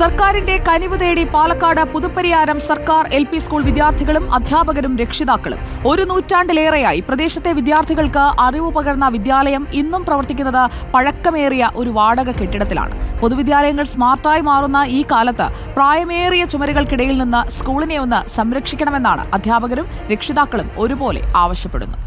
സർക്കാരിന്റെ കനിവ് തേടി പാലക്കാട് പുതുപ്പരിയാരം സർക്കാർ എൽ പി സ്കൂൾ വിദ്യാർത്ഥികളും അധ്യാപകരും രക്ഷിതാക്കളും. ഒരു നൂറ്റാണ്ടിലേറെയായി പ്രദേശത്തെ വിദ്യാർത്ഥികൾക്ക് അറിവ് പകർന്ന വിദ്യാലയം ഇന്നും പ്രവർത്തിക്കുന്നത് പഴക്കമേറിയ ഒരു വാടക കെട്ടിടത്തിലാണ്. പൊതുവിദ്യാലയങ്ങൾ സ്മാർട്ടായി മാറുന്ന ഈ കാലത്ത് പ്രായമേറിയ ചുമരുകൾക്കിടയിൽ നിന്ന് സ്കൂളിനെ ഒന്ന് സംരക്ഷിക്കണമെന്നാണ് അധ്യാപകരും രക്ഷിതാക്കളും ഒരുപോലെ ആവശ്യപ്പെടുന്നത്.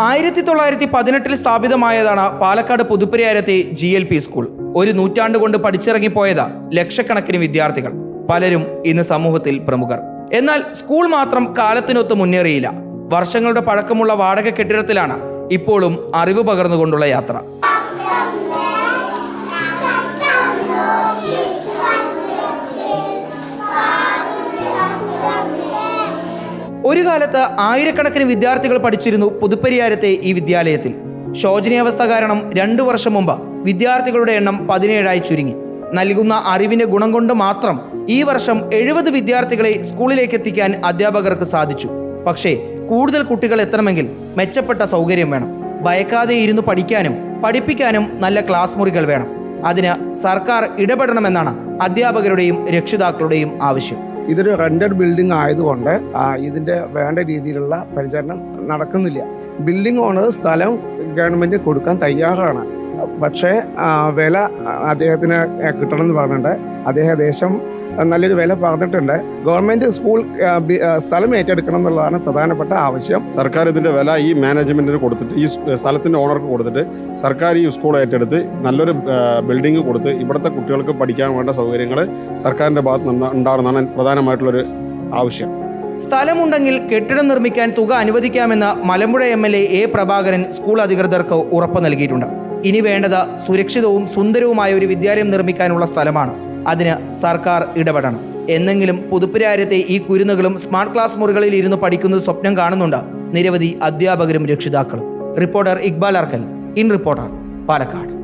ആയിരത്തി തൊള്ളായിരത്തി പതിനെട്ടിൽ സ്ഥാപിതമായതാണ് പാലക്കാട് പുതുപ്പരിയാരത്തെ ജി എൽ പി സ്കൂൾ ഒരു നൂറ്റാണ്ട് കൊണ്ട് പഠിച്ചിറങ്ങിപ്പോയതാ ലക്ഷക്കണക്കിന് വിദ്യാർത്ഥികൾ. പലരും ഇന്ന് സമൂഹത്തിൽ പ്രമുഖർ. എന്നാൽ സ്കൂൾ മാത്രം കാലത്തിനൊത്ത് മുന്നേറിയില്ല. വർഷങ്ങളുടെ പഴക്കമുള്ള വാടക കെട്ടിടത്തിലാണ് ഇപ്പോഴും അറിവ് പകർന്നുകൊണ്ടുള്ള യാത്ര. ഒരു കാലത്ത് ആയിരക്കണക്കിന് വിദ്യാർത്ഥികൾ പഠിച്ചിരുന്നു പുതുപ്പരിയാരത്തെ ഈ വിദ്യാലയത്തിൽ. ശോചനീയാവസ്ഥ കാരണം രണ്ടു വർഷം മുമ്പ് വിദ്യാർത്ഥികളുടെ എണ്ണം പതിനേഴായി ചുരുങ്ങി. നൽകുന്ന അറിവിന്റെ ഗുണം കൊണ്ട് മാത്രം ഈ വർഷം എഴുപത് വിദ്യാർത്ഥികളെ സ്കൂളിലേക്ക് എത്തിക്കാൻ അധ്യാപകർക്ക് സാധിച്ചു. പക്ഷേ കൂടുതൽ കുട്ടികൾ എത്തണമെങ്കിൽ മെച്ചപ്പെട്ട സൗകര്യം വേണം. ഭയക്കാതെ ഇരുന്ന് പഠിക്കാനും പഠിപ്പിക്കാനും നല്ല ക്ലാസ് മുറികൾ വേണം. അതിന് സർക്കാർ ഇടപെടണമെന്നാണ് അധ്യാപകരുടെയും രക്ഷിതാക്കളുടെയും ആവശ്യം. ഇതൊരു റെന്റഡ് ബിൽഡിംഗ് ആയതുകൊണ്ട് ഇതിന്റെ വേണ്ട രീതിയിലുള്ള പരിചരണം നടക്കുന്നില്ല. ബിൽഡിംഗ് ഓണർ സ്ഥലം ഗവൺമെന്റ് കൊടുക്കാൻ തയ്യാറാണ്. പക്ഷേ വില അദ്ദേഹത്തിന് കിട്ടണം എന്ന് പറഞ്ഞിട്ടുണ്ട്. അദ്ദേഹം ദേശം നല്ലൊരു വില പറഞ്ഞിട്ടുണ്ട്. ഗവൺമെന്റ് സ്കൂൾ സ്ഥലം ഏറ്റെടുക്കണം എന്നുള്ളതാണ് പ്രധാനപ്പെട്ട ആവശ്യം. സർക്കാർ ഇതിന്റെ വില ഈ മാനേജ്മെന്റിന് കൊടുത്തിട്ട് ഈ സ്ഥലത്തിന്റെ ഓണർക്ക് കൊടുത്തിട്ട് സർക്കാർ ഈ സ്കൂൾ ഏറ്റെടുത്ത് നല്ലൊരു ബിൽഡിംഗ് കൊടുത്ത് ഇവിടുത്തെ കുട്ടികൾക്ക് പഠിക്കാൻ വേണ്ട സൗകര്യങ്ങൾ സർക്കാരിന്റെ ഭാഗത്ത് നിന്ന് ഉണ്ടാവണമെന്നാണ് പ്രധാനമായിട്ടുള്ളൊരു ആവശ്യം. സ്ഥലമുണ്ടെങ്കിൽ കെട്ടിടം നിർമ്മിക്കാൻ തുക അനുവദിക്കാമെന്ന് Malampuzha M L A A Prabhakaran school അധികൃതർക്ക് ഉറപ്പ് നൽകിയിട്ടുണ്ട്. ഇനി വേണ്ടത് സുരക്ഷിതവും സുന്ദരവുമായ ഒരു വിദ്യാലയം നിർമ്മിക്കാനുള്ള സ്ഥലമാണ്. അതിന് സർക്കാർ ഇടപെടണം. എന്നെങ്കിലും പുതുപ്പുരാരത്തെ ഈ കുരുന്നുകളും സ്മാർട്ട് ക്ലാസ് മുറികളിൽ ഇരുന്ന് പഠിക്കുന്നത് സ്വപ്നം കാണുന്നുണ്ട്. നിരവധി അധ്യാപകരും രക്ഷിതാക്കളും. Reporter Iqbal Arkkal. In reporter Palakkad.